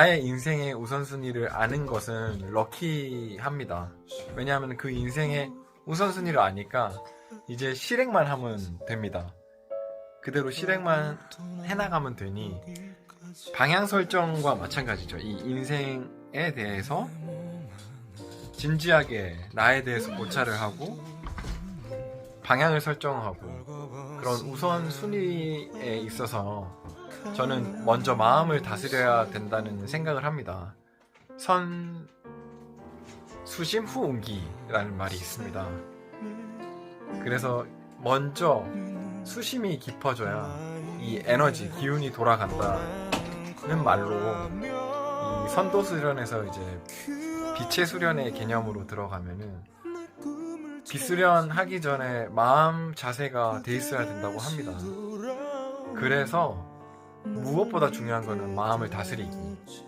나의 인생의 우선순위를 아는 것은 럭키합니다. 왜냐하면 그 인생의 우선순위를 아니까 이제 실행만 하면 됩니다. 그대로 실행만 해나가면 되니 방향 설정과 마찬가지죠. 이 인생에 대해서 진지하게 나에 대해서 고찰을 하고 방향을 설정하고 그런 우선순위에 있어서 저는 먼저 마음을 다스려야 된다는 생각을 합니다. 선 수심 후 옹기라는 말이 있습니다. 그래서 먼저 수심이 깊어져야 이 에너지, 기운이 돌아간다는 말로 이 선도 수련에서 이제 빛의 수련의 개념으로 들어가면은 빛 수련 하기 전에 마음 자세가 돼 있어야 된다고 합니다. 그래서 무엇보다 중요한 거는 마음을 다스리기.